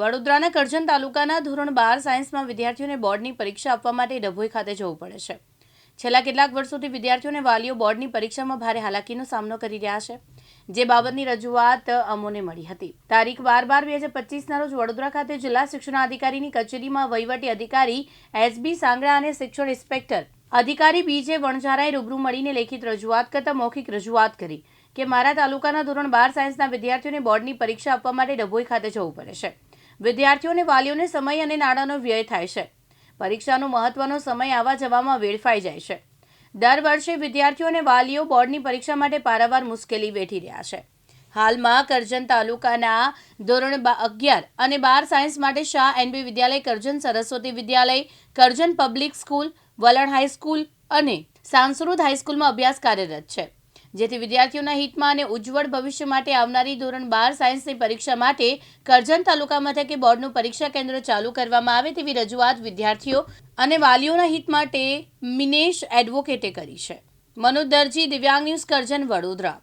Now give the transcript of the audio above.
વડોદરાના કરજણ તાલુકાના ધોરણ બાર સાયન્સમાં વિદ્યાર્થીઓને બોર્ડની પરીક્ષા આપવા માટે ડભોઈ ખાતે જવું પડે છે. છેલ્લા કેટલાક વર્ષોથી વિદ્યાર્થીઓને વાલીઓ બોર્ડની પરીક્ષામાં ભારે હાલાકીનો સામનો કરી રહ્યા છે, જે બાબતની રજૂઆત અમોને મળી હતી. તારીખ બાર બાર બે હજાર પચીસના રોજ વડોદરા ખાતે જિલ્લા શિક્ષણાધિકારીની કચેરીમાં વહીવટી અધિકારી એસબી સાંગડા અને શિક્ષણ ઇન્સ્પેક્ટર અધિકારી બીજે વણઝારાએ રૂબરૂ મળીને લેખિત રજૂઆત કરતા મૌખિક રજૂઆત કરી કે મારા તાલુકાના ધોરણ બાર સાયન્સના વિદ્યાર્થીઓને બોર્ડની પરીક્ષા આપવા માટે ડભોઈ ખાતે જવું પડે છે. વિદ્યાર્થીઓને વાલીઓને સમય અને નાણાંનો વ્યય થાય છે. પરીક્ષાનો મહત્વનો સમય આવવા જવામાં વેડફાઈ જાય છે. દર વર્ષે વિદ્યાર્થીઓ અને વાલીઓ બોર્ડની પરીક્ષા માટે પારાવાર મુશ્કેલી વેઠી રહ્યા છે. હાલમાં કરજણ તાલુકાના ધોરણ અગિયાર અને બાર સાયન્સ માટે શાહ એનબી વિદ્યાલય, કરજણ સરસ્વતી વિદ્યાલય, Karjan public school, Valan high school અને સાંસરુદ હાઈસ્કૂલમાં અભ્યાસ કાર્યરત છે. જેથી વિદ્યાર્થીઓના હિતમાં અને ઉજ્જવળ ભવિષ્ય માટે આવનારી ધોરણ બાર સાયન્સની પરીક્ષા માટે કરજણ તાલુકા મથકે બોર્ડનું પરીક્ષા કેન્દ્ર ચાલુ કરવામાં આવે તેવી રજૂઆત વિદ્યાર્થીઓ અને વાલીઓના હિત માટે મિનેશ એડવોકેટે કરી છે. મનોજ દરજી, દિવ્યાંગ ન્યૂઝ કરજણ વડોદરા.